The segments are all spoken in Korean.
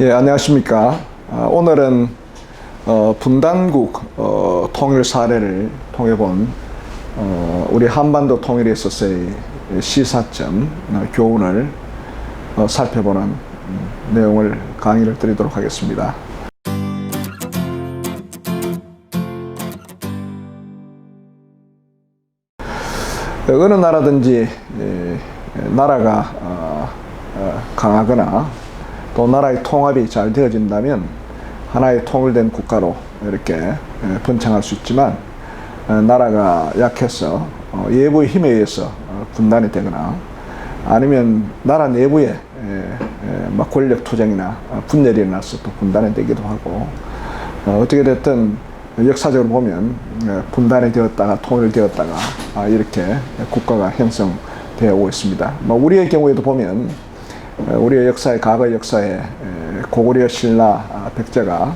예, 안녕하십니까. 아, 오늘은 어, 분단국 어, 통일 사례를 통해 본 어, 우리 한반도 통일에 있어서의 시사점, 어, 교훈을 어, 살펴보는 음, 내용을 강의를 드리도록 하겠습니다. 어느 나라든지 에, 나라가 어, 어, 강하거나 또 나라의 통합이 잘 되어진다면 하나의 통일된 국가로 이렇게 에, 번창할 수 있지만 어, 나라가 약해서 어, 예부의 힘에 의해서 어, 분단이 되거나 아니면 나라 내부에 에, 에, 막 권력 투쟁이나 어, 분열이 일어나서 또 분단이 되기도 하고 어, 어떻게 됐든 역사적으로 보면 에, 분단이 되었다가 통일되었다가 아, 이렇게 국가가 형성되어 오고 있습니다. 뭐 우리의 경우에도 보면 에, 우리의 역사의 과거 역사에 에, 고구려 신라 아, 백제가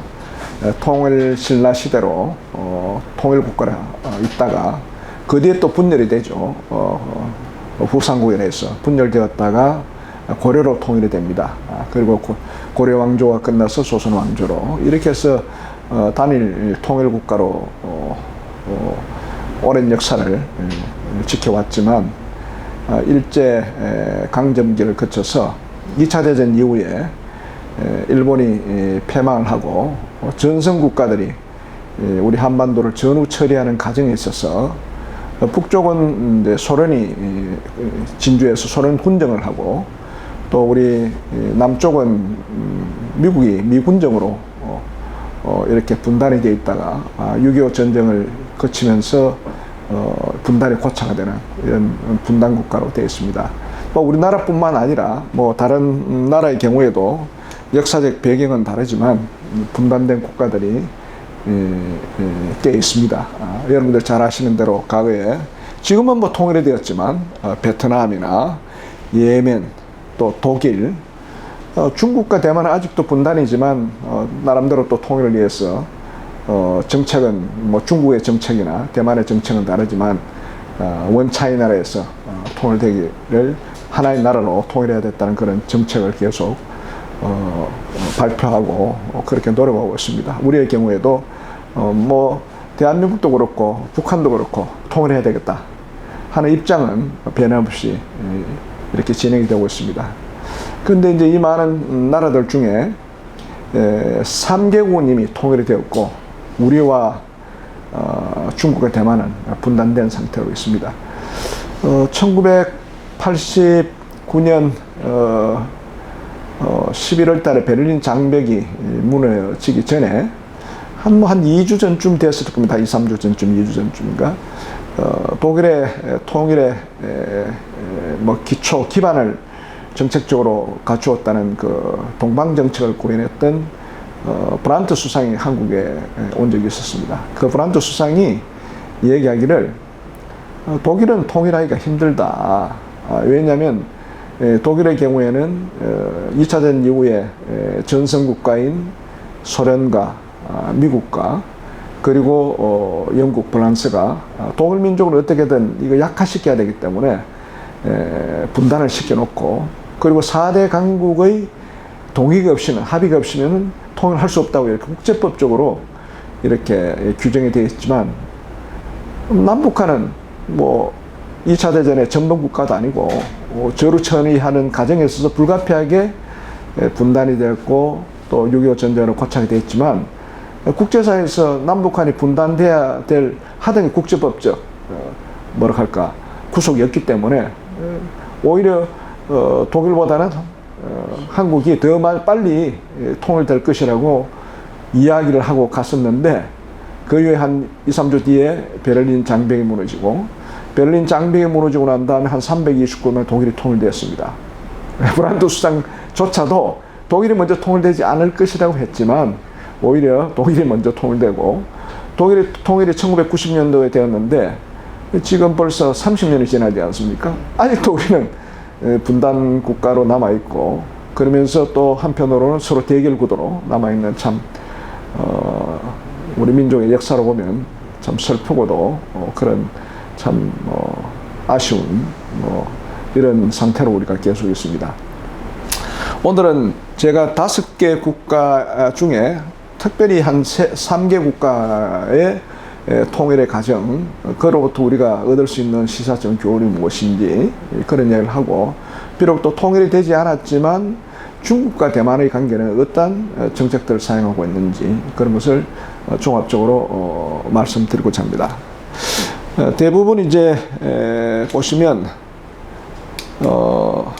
에, 통일 신라 시대로 어, 통일 국가를 어, 있다가 그 뒤에 또 분열이 되죠. 어, 어, 후삼국에 대해서 분열되었다가 고려로 통일이 됩니다. 아, 그리고 고, 고려 왕조가 끝나서 조선 왕조로 이렇게 해서 어, 단일 통일 국가로 어, 어, 오랜 역사를 에, 지켜왔지만 어, 일제 에, 강점기를 거쳐서 2차 대전 이후에 에, 일본이 에, 패망을 하고 어, 전성 국가들이 에, 우리 한반도를 전후 처리하는 과정에 있어서 어, 북쪽은 소련이 에, 진주에서 소련 군정을 하고 또 우리 에, 남쪽은 음, 미국이 미군정으로 어, 어, 이렇게 분단이 되어 있다가 아, 6.25 전쟁을 거치면서 어, 분단이 고착화 되는 이런 분단 국가로 되어 있습니다. 뭐 우리나라뿐만 아니라 뭐 다른 나라의 경우에도 역사적 배경은 다르지만 분단된 국가들이 예, 예, 꽤 있습니다. 아, 여러분들 잘 아시는 대로 과거에 지금은 뭐 통일이 되었지만 어, 베트남이나 예멘 또 독일 어, 중국과 대만은 아직도 분단이지만 어, 나름대로 또 통일을 위해서 어, 정책은 뭐 중국의 정책이나 대만의 정책은 다르지만 어, 원차이나라에서 어, 통일되기를 하나의 나라로 통일해야 됐다는 그런 정책을 계속 어, 어, 발표하고 어, 그렇게 노력하고 있습니다. 우리의 경우에도 어, 뭐 대한민국도 그렇고 북한도 그렇고 통일해야 되겠다 하는 입장은 변함없이 예, 이렇게 진행이 되고 있습니다. 그런데 이제 이 많은 나라들 중에 에, 3개국은 이미 통일이 되었고 우리와 어, 중국과 대만은 분단된 상태로 있습니다. 어, 1989년 어, 어, 11월 달에 베를린 장벽이 무너지기 전에 한, 뭐, 한 2주 전쯤 됐을 겁니다. 2, 3주 전쯤, 2주 전쯤인가. 어, 독일의 에, 통일의 에, 에, 뭐 기초, 기반을 정책적으로 갖추었다는 그 동방 정책을 구현했던 어, 브란트 수상이 한국에 온 적이 있었습니다. 그 브란트 수상이 얘기하기를 어, 독일은 통일하기가 힘들다. 아, 왜냐하면 에, 독일의 경우에는 어, 2차 대전 이후에 에, 전성 국가인 소련과 아, 미국과 그리고 어, 영국, 프랑스가 아, 독일 민족을 어떻게든 이거 약화시켜야 되기 때문에 에, 분단을 시켜놓고 그리고 4대 강국의 동의가 없이는 합의가 없이는 통일할 수 없다고 이렇게 국제법적으로 이렇게 규정이 되어 있지만 남북한은 뭐 2차 대전의 전범 국가도 아니고 어, 저루천이하는 과정에 있어서 불가피하게 에, 분단이 되었고 또 6.25 전쟁으로 고착이 되었지만 국제사회에서 남북한이 분단돼야 될 하등의 국제법적 어, 뭐라 할까 구속이었기 때문에 어, 오히려 어, 독일보다는 어, 한국이 더 말- 빨리 예, 통일될 것이라고 이야기를 하고 갔었는데 그 이후에 한 2, 3주 뒤에 베를린 장벽이 무너지고 베를린 장벽이 무너지고 난 다음에 한 329년 독일이 통일되었습니다. 브란트 수상조차도 독일이 먼저 통일되지 않을 것이라고 했지만 오히려 독일이 먼저 통일되고 독일이 통일이 1990년도에 되었는데 지금 벌써 30년이 지나지 않습니까? 아직도 우리는 에, 분단 국가로 남아 있고 그러면서 또 한편으로는 서로 대결 구도로 남아 있는 참 어, 우리 민족의 역사로 보면 참참 슬프고도 어, 그런 참 어, 아쉬운 뭐 이런 상태로 우리가 계속 있습니다. 오늘은 제가 다섯 개 국가 중에 특별히 한 세, 3개 국가의 에, 통일의 과정, 그로부터 우리가 얻을 수 있는 시사적 교훈이 무엇인지 그런 이야기를 하고, 비록 또 통일이 되지 않았지만 중국과 대만의 관계는 어떤 어, 정책들을 사용하고 있는지 그런 것을 어, 종합적으로 어, 말씀드리고자 합니다. 어, 대부분 이제 에, 보시면 어,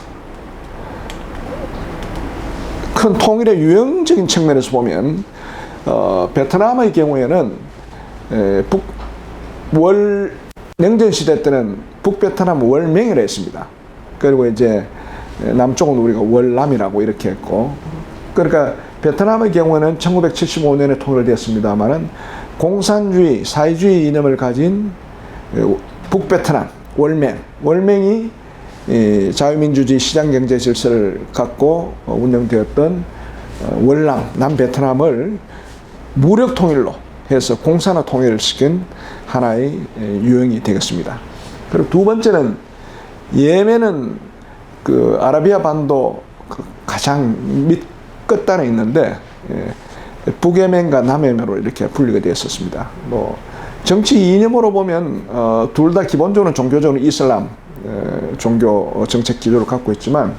큰 통일의 유형적인 측면에서 보면 어, 베트남의 경우에는 에, 북, 월 냉전 시대 때는 북베트남 월맹이라 했습니다. 그리고 이제 남쪽은 우리가 월남이라고 이렇게 했고 그러니까 베트남의 경우에는 1975년에 통일됐습니다만은 공산주의, 사회주의 이념을 가진 에, 북베트남 월맹, 월맹이 이 자유민주주의 시장경제 질서를 갖고 어, 운영되었던 어, 월남, 남베트남을 무력 통일로 해서 공산화 통일을 시킨 하나의 에, 유형이 되겠습니다. 그리고 두 번째는 예멘은 그 아라비아 반도 그 가장 밑 끝단에 있는데 예, 북예멘과 남예멘으로 이렇게 분리가 되었었습니다. 뭐 정치 이념으로 보면 어, 둘 다 기본적으로 종교적으로 이슬람 에, 종교 정책 기조를 갖고 있지만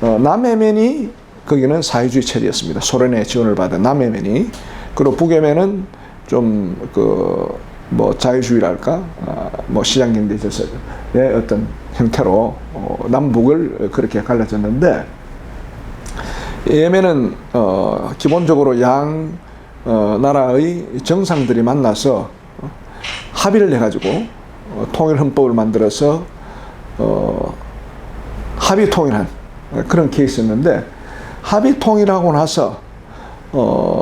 어, 남예멘이 거기는 사회주의 체제였습니다. 소련의 지원을 받은 남예멘이 그리고 북예멘은 좀 그 뭐 자유주의랄까? 아, 뭐 시장 경제 질서의 어떤 형태로 어, 남북을 그렇게 갈라졌는데 예멘은 어, 기본적으로 양 어, 나라의 정상들이 만나서 어, 합의를 해가지고 어, 통일 헌법을 만들어서 어, 합의 통일한 그런 케이스였는데 합의 통일하고 나서 어,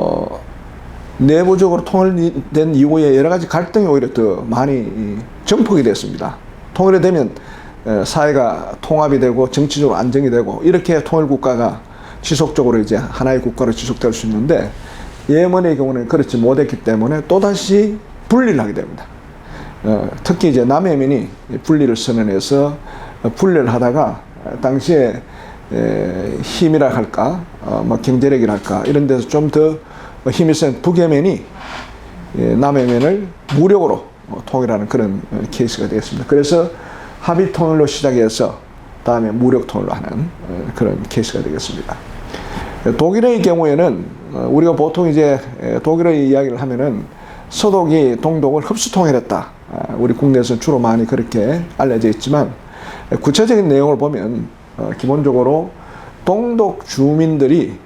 내부적으로 통일된 이후에 여러 가지 갈등이 오히려 더 많이 증폭이 됐습니다. 통일이 되면 에, 사회가 통합이 되고 정치적으로 안정이 되고 이렇게 통일 국가가 지속적으로 이제 하나의 국가로 지속될 수 있는데 예멘의 경우는 그렇지 못했기 때문에 또다시 분리를 하게 됩니다. 어, 특히 이제 남예민이 분리를 선언해서 분리를 하다가 당시에 에, 힘이라 할까, 어, 뭐 경제력이라 할까 이런 데서 좀 더 힘이 센 북예멘이 예, 남예멘을 무력으로 어, 통일하는 그런 어, 케이스가 되겠습니다. 그래서 합의 통일로 시작해서 다음에 무력 통일로 하는 어, 그런 케이스가 되겠습니다. 독일의 경우에는 어, 우리가 보통 이제 에, 독일의 이야기를 하면은 서독이 동독을 흡수 통일했다. 아, 우리 국내에서 주로 많이 그렇게 알려져 있지만 에, 구체적인 내용을 보면 어, 기본적으로 동독 주민들이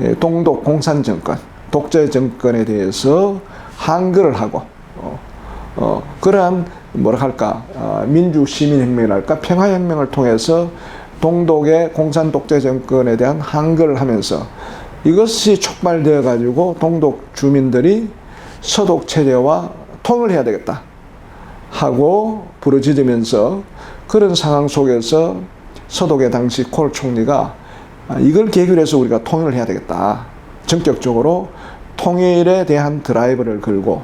에, 동독 공산 정권, 독재 정권에 대해서 항거를 하고 어, 어, 그러한 뭐라 할까 어, 민주 시민 혁명이랄까 평화 혁명을 통해서 동독의 공산 독재 정권에 대한 항거를 하면서 이것이 촉발되어 가지고 동독 주민들이 서독 체제와 통일해야 되겠다 하고 부르짖으면서 그런 상황 속에서 서독의 당시 콜 총리가 아, 이걸 계기로 해서 우리가 통일을 해야 되겠다. 전격적으로 통일에 대한 드라이브를 걸고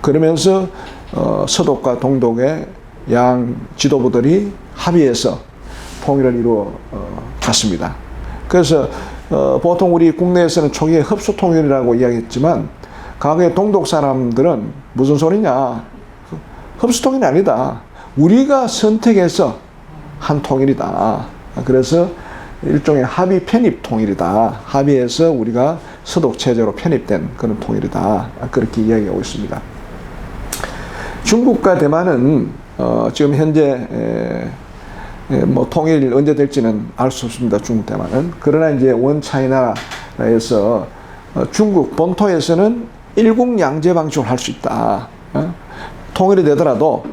그러면서 어, 서독과 동독의 양 지도부들이 합의해서 통일을 이루어 어, 갔습니다. 그래서 어, 보통 우리 국내에서는 초기에 흡수 통일이라고 이야기했지만 과거에 동독 사람들은 무슨 소리냐 흡수 통일이 아니다. 우리가 선택해서 한 통일이다. 그래서 일종의 합의 편입 통일이다. 합의해서 우리가 서독 체제로 편입된 그런 통일이다. 그렇게 이야기하고 있습니다. 중국과 대만은 어, 지금 현재 에, 에, 뭐 통일 언제 될지는 알 수 없습니다. 중국 대만은 그러나 이제 원 차이나라에서 어, 중국 본토에서는 일국 양제 방식으로 할수 있다. 어? 통일이 되더라도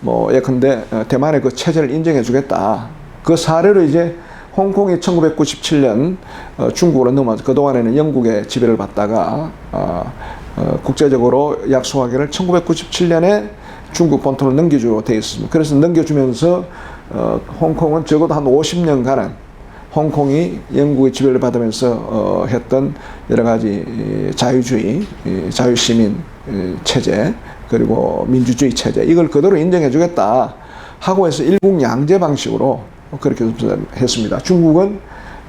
뭐 예컨대 어, 대만의 그 체제를 인정해 주겠다. 그 사례로 이제 홍콩이 1997년 어, 중국으로 넘어서 그동안에는 영국의 지배를 받다가 어, 어, 국제적으로 약속하기를 1997년에 중국 본토를 넘겨주로 되어 있습니다. 그래서 넘겨주면서 어, 홍콩은 적어도 한 50년간은 홍콩이 영국의 지배를 받으면서 어, 했던 여러 가지 이, 자유주의, 이, 자유시민 이, 체제 그리고 민주주의 체제 이걸 그대로 인정해주겠다 하고 해서 일국 양제 방식으로 그렇게 했습니다. 중국은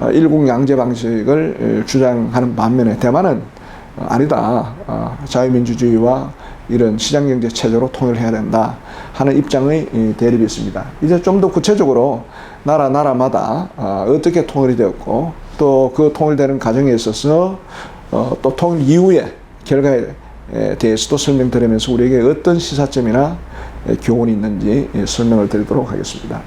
어, 일국 양제 방식을 어, 주장하는 반면에 대만은 어, 아니다. 어, 자유민주주의와 이런 시장경제 체제로 통일해야 된다 하는 입장의 이 대립이 있습니다. 이제 좀 더 구체적으로 나라 나라마다 어, 어떻게 통일이 되었고 또 그 통일되는 과정에 있어서 어, 또 통일 이후의 결과에 대해서도 설명드리면서 우리에게 어떤 시사점이나 에, 교훈이 있는지 예, 설명을 드리도록 하겠습니다.